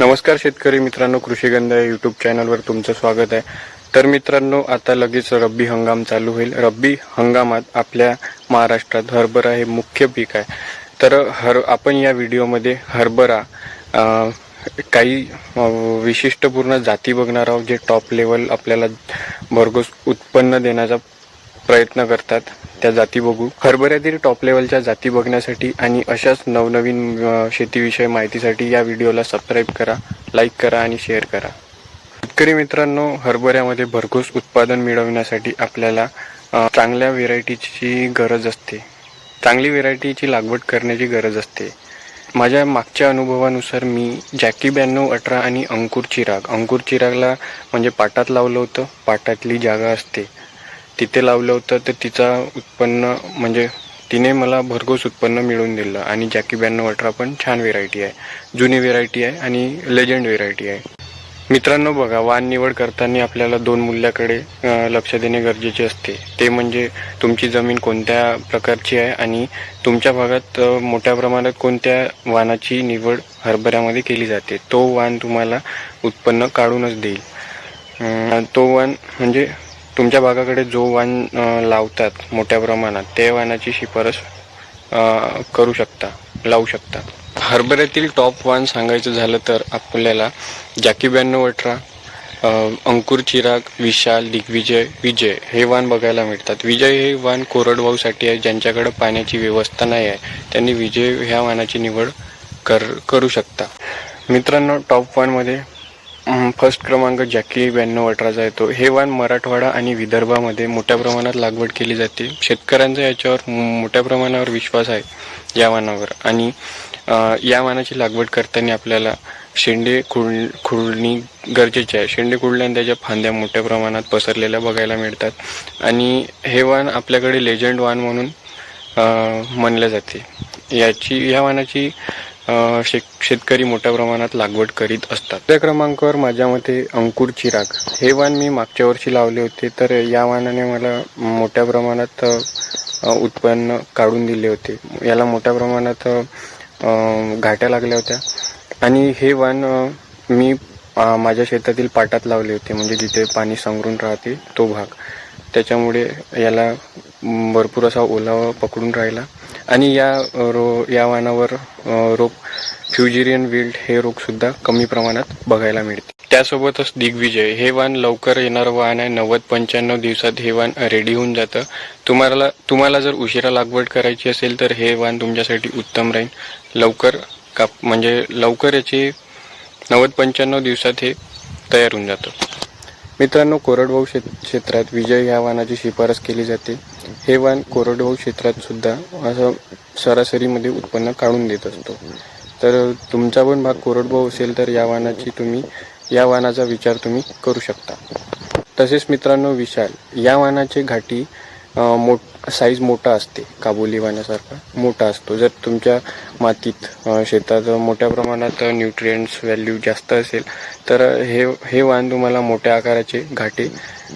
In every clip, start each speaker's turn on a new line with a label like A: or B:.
A: नमस्कार शेतकरी मित्रांनो कृषीगंध या यूट्यूब चॅनलवर तुमचं स्वागत आहे. तर मित्रांनो आता लगेच रब्बी हंगाम चालू होईल. रब्बी हंगामात आपल्या महाराष्ट्रात हरभरा हे मुख्य पीक आहे. तर हर आपण या व्हिडिओमध्ये हरभरा काही विशिष्टपूर्ण जाती बघणार आहोत जे टॉप लेवल आपल्याला भरघोस उत्पन्न देण्याचा प्रयत्न करतात. त्या जाती बघू. हरभऱ्यातील टॉप लेवलच्या जाती बघण्यासाठी आणि अशाच नवनवीन शेतीविषयी माहितीसाठी या व्हिडिओला सबस्क्राईब करा लाईक करा आणि शेअर करा. शेतकरी मित्रांनो हरभऱ्यामध्ये भरघोस उत्पादन मिळवण्यासाठी आपल्याला चांगल्या व्हेरायटीची गरज असते. चांगली व्हेरायटीची लागवड करण्याची गरज असते. माझ्या मागच्या अनुभवानुसार मी जॅकी ब्याण्णव अठरा आणि अंकुर चिराग अंकुर चिरागला म्हणजे पाटात लावलं होतं. पाटातली जागा असते. तिथे लावलं होतं तर तिचा उत्पन्न म्हणजे तिने मला भरघोस उत्पन्न मिळवून दिलं. आणि जॅकी ब्याण्णव अठरा पण छान व्हेरायटी आहे. जुनी व्हेरायटी आहे आणि लेजंड व्हेरायटी आहे. मित्रांनो बघा वाण निवड करताना आपल्याला दोन मूल्याकडे लक्ष देणे गरजेचे असते. ते म्हणजे तुमची जमीन कोणत्या प्रकारची आहे आणि तुमच्या भागात मोठ्या प्रमाणात कोणत्या वाणाची निवड हरभऱ्यामध्ये केली जाते. तो वाण तुम्हाला उत्पन्न काढूनच देईल. तो वाण म्हणजे तुमच्या भागाकडे जो वाण लावतात मोठ्या प्रमाणात त्या वाणाची शिफारस करू शकता लावू शकता. हरभऱ्यातील टॉप वाण सांगायचं झालं तर आपल्याला जॅकी ब्याण्णव अठरा अंकुर चिराग विशाल दिग्विजय विजय हे वाण बघायला मिळतात. विजय हे वाण कोरडवाहूसाठी आहे ज्यांच्याकडे पाण्याची व्यवस्था नाही आहे त्यांनी विजय ह्या वाणाची निवड कर करू शकता. मित्रांनो टॉप वानमध्ये फर्स्ट क्रमांक जॅकी ब्याण्णव अठराचा येतो. हे वाण मराठवाडा आणि विदर्भामध्ये मोठ्या प्रमाणात लागवड केली जाते. शेतकऱ्यांचा याच्यावर मोठ्या प्रमाणावर विश्वास आहे या वाणावर आणि या वाणाची लागवड करताना आपल्याला शेंडे खुळ खुळणी गरजेचे आहे. शेंडे खुळल्याने त्याच्या फांद्या मोठ्या प्रमाणात पसरलेल्या बघायला मिळतात. आणि हे वाण आपल्याकडे लेजंड वाण म्हणून अं, म्हणले जाते. याची या वाणाची अं, शेतकरी मोठ्या प्रमाणात लागवड करीत असतात. त्या क्रमांकावर माझ्या मते अंकुर चिराग. हे वाण मी मागच्या वर्षी लावले होते तर या वाणाने मला मोठ्या प्रमाणात उत्पन्न काढून दिले होते. याला मोठ्या प्रमाणात घाट्या लागल्या होत्या. आणि हे वाण मी माझ्या शेतातील पाटात लावले होते म्हणजे जिथे पाणी संगरून राहते तो भाग. त्याच्यामुळे याला भरपूर असा ओलावा पकडून राहिला. आणि या रो या वाणावर रोप रोग फ्युजिरियन विल्ड हे रोगसुद्धा कमी प्रमाणात बघायला मिळते त्यासोबतच दिग्विजय हे वाण लवकर येणारं वाण आहे. नव्वद पंच्याण्णव दिवसात हे वाण रेडी होऊन जातं. तुम्हाला तुम्हाला जर उशिरा लागवड करायची असेल तर हे वाण तुमच्यासाठी उत्तम राहील. लवकर काप म्हणजे लवकर याची नव्वद पंच्याण्णव दिवसात हे तयार होऊन जातं. मित्रांनो कोरडवाहू क्षेत क्षेत्रात विजय या वाणाची शिफारस केली जाते. हे वाण कोरडवाहू क्षेत्रात सुद्धा असं सरासरीमध्ये उत्पन्न काढून देत असतो. तर तुमचा पण भाग कोरडवाहू असेल तर या वाणाची तुम्ही या वाणाचा विचार तुम्ही करू शकता. तसेच मित्रांनो विशाल या वाहनाचे घाटी मोठ साईज मोठा असते. काबुली वाण्यासारखा मोठा असतो. जर तुमच्या मातीत शेतात मोठ्या प्रमाणात न्यूट्रिएंट्स व्हॅल्यू जास्त असेल तर हे हे वाण तुम्हाला मोठ्या आकाराचे घाटे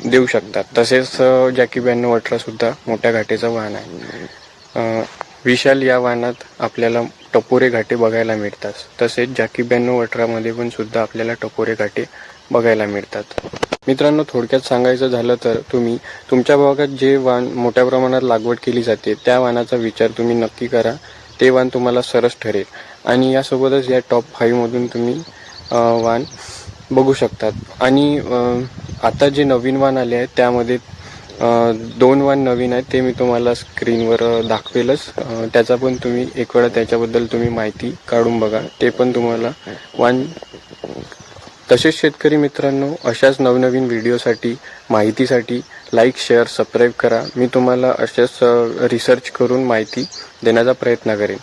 A: देऊ शकतात. तसेच जॅकी ब्याण्णव अठरासुद्धा मोठ्या घाटेचं वाहन आहे. विशाल या वाहनात आपल्याला टपोरे घाटे बघायला मिळतात. तसेच जॅकी ब्याण्णव अठरामध्ये पण सुद्धा आपल्याला टपोरे घाटे बघायला मिळतात. मित्रांनो थोडक्यात सांगायचं झालं तर तुम्ही तुमच्या भागात जे वाण मोठ्या प्रमाणात लागवड केली जाते त्या वाणाचा विचार तुम्ही नक्की करा. ते वाण तुम्हाला सरस ठरेल. आणि यासोबतच या टॉप फाईव्हमधून तुम्ही वाण बघू शकतात. आणि आता जे नवीन वाण आले आहेत त्यामध्ये दोन वाण नवीन आहेत ते मी तुम्हाला स्क्रीनवर दाखवेलच. त्याचा पण तुम्ही एक वेळा त्याच्याबद्दल तुम्ही माहिती काढून बघा. ते पण तुम्हाला वाण तसेच शेतकरी मित्रांनो अशाच नवनवीन व्हिडिओसाठी माहितीसाठी लाईक शेअर सबस्क्राईब करा. मी तुम्हाला अशाच रिसर्च करून माहिती देण्याचा प्रयत्न करेन.